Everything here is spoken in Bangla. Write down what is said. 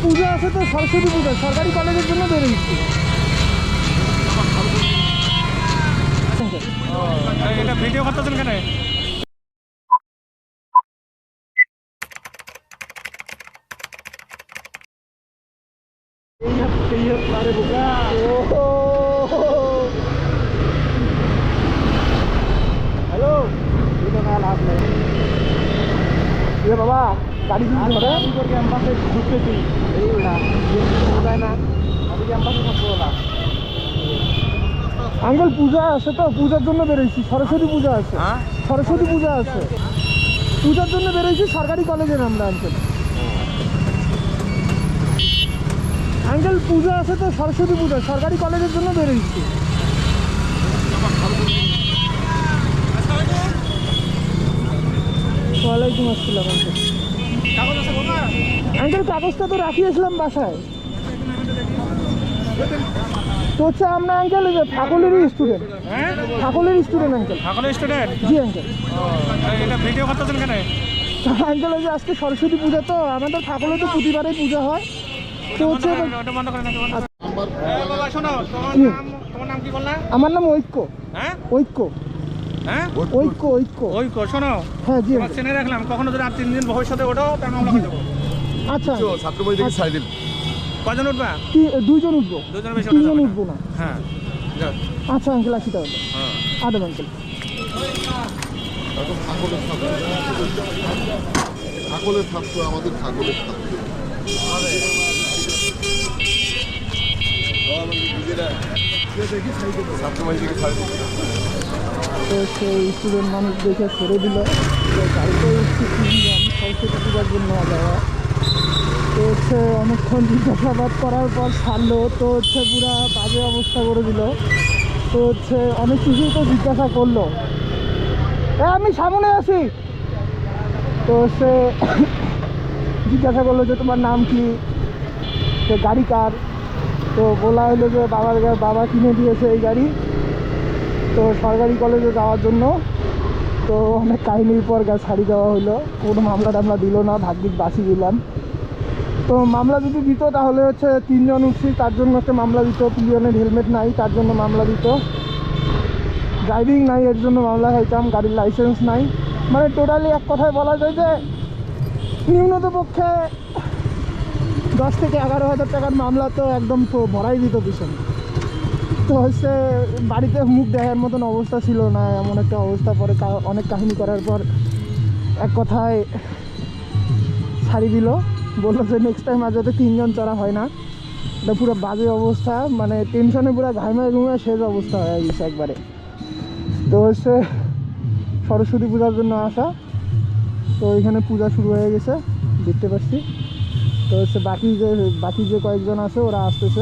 পুজো আছে তো সরস্বতী পুজো সরকারি কলেজের জন্য বেরিয়েছি এটা ভিডিও করতেছেন কেন? হ্যালো এটা না লাভ নেই এ বাবা গাড়ি যদি ধরে ক্যাম্পাসে ঘুরতেছি এই না যায় না আমি ক্যাম্পাসে থাকব না আঙ্কেল পূজা আছে তো? পূজার জন্য বেরোইছি। সরস্বতী পূজা আছে। হ্যাঁ? সরস্বতী পূজা আছে। পূজার জন্য বেরোইছি সরকারি কলেজের আমরা আঙ্কেল। আঙ্কেল পূজা আছে তো? সরস্বতী পূজা সরকারি কলেজের জন্য বেরোইছি। ওয়ালাইকুম আসসালাম আঙ্কেল কাগজ আছে বল না আঙ্কেল কাগজটা তো রাখিয়েছিলাম বাসায়। তো হচ্ছে আমরা আঙ্কেল ঠাকুরেরই স্টুডেন্ট হ্যাঁ ঠাকুরের স্টুডেন্ট আঙ্কেল এখন স্টুডেন্ট জি আঙ্কেল এটা ভিডিও করতেছেন কেন? আঙ্কেল ওই যে আজকে সরস্বতী পূজা তো আমাদের ঠাকুরে তো প্রতিবারেই পূজা হয়। তো হচ্ছে এবার- ওটা বন্ধ করে নাকি বন্ধ এ বাবা শোনো তোমার কি? নাম তোমার নাম কি বললা? আমার নাম ঐক্য। হ্যাঁ? ঐক্য। হ্যাঁ? ঐক্য ঐক্য। কো শোনো। হ্যাঁ জি চেনে রাখলাম কখনো যদি আর তিন দিন ভবিষ্যতে ওঠো তার মামলা করে দেবো আচ্ছা। ছাত্রবাড়ি থেকে ছাড়ি দিন কজন উঠবা? দুইজন উঠবো। দুজন বেশি তিনজন উঠবো না। হ্যাঁ। আচ্ছা আঙ্কেল আসি তাহলে। হ্যাঁ। আদম আঙ্কেল। ঠাকুরের ছাত্র আমাদের ঠাকুরের ছাত্র। ছাত্রবাড়ি থেকে ছাড়ি দিন তো সেই স্টুডেন্ট মানুষ দেখে ছেড়ে দিল। তো গাড়িতে তিনজন সরস্বতী জন্য যাওয়া। তো হচ্ছে অনেকক্ষণ জিজ্ঞাসাবাদ করার পর ছাড়লো, তো হচ্ছে পুরা বাজে অবস্থা করে দিল। তো হচ্ছে অনেক কিছুই তো জিজ্ঞাসা করল। এ, আমি সামনে আছি। তো সে জিজ্ঞাসা করল যে, তোমার নাম কি? তো গাড়ি কার। তো বলা হলো যে, বাবার বাবা কিনে দিয়েছে এই গাড়ি। তো সরকারি কলেজে যাওয়ার জন্য তো অনেক কাহিনীর পর গা ছাড়ি দেওয়া হলো। কোনো মামলা টামলা দিল না ভাগ্যিক বাসি দিলাম। তো মামলা যদি দিত তাহলে হচ্ছে তিনজন উঠছি, তার জন্য একটা মামলা দিত। পিলিয়নের হেলমেট নাই, তার জন্য মামলা দিত। ড্রাইভিং নাই, এর জন্য মামলা হইতাম। গাড়ির লাইসেন্স নাই। মানে টোটালি এক কথায় বলা যায় যে নিম্নত পক্ষে দশ থেকে এগারো হাজার টাকার মামলা তো একদম ভরাই দিত পিছনে তো হচ্ছে বাড়িতে মুখ দেখার মতন অবস্থা ছিল না, এমন একটা অবস্থা পরে অনেক কাহিনী করার পর এক কথায় ছাড়ি দিল, বলল যে নেক্সট টাইম আর যাতে তিনজন চড়া হয় না। এটা পুরো বাজে অবস্থা মানে টেনশনে পুরো ঘামায় ঘুমায় শেষ অবস্থা হয়ে গেছে একবারে। তো হচ্ছে সরস্বতী পূজার জন্য আসা, তো এখানে পূজা শুরু হয়ে গেছে, দেখতে পাচ্ছি। তো হচ্ছে বাকি যে বাকি যে কয়েকজন আছে ওরা আসতেছে।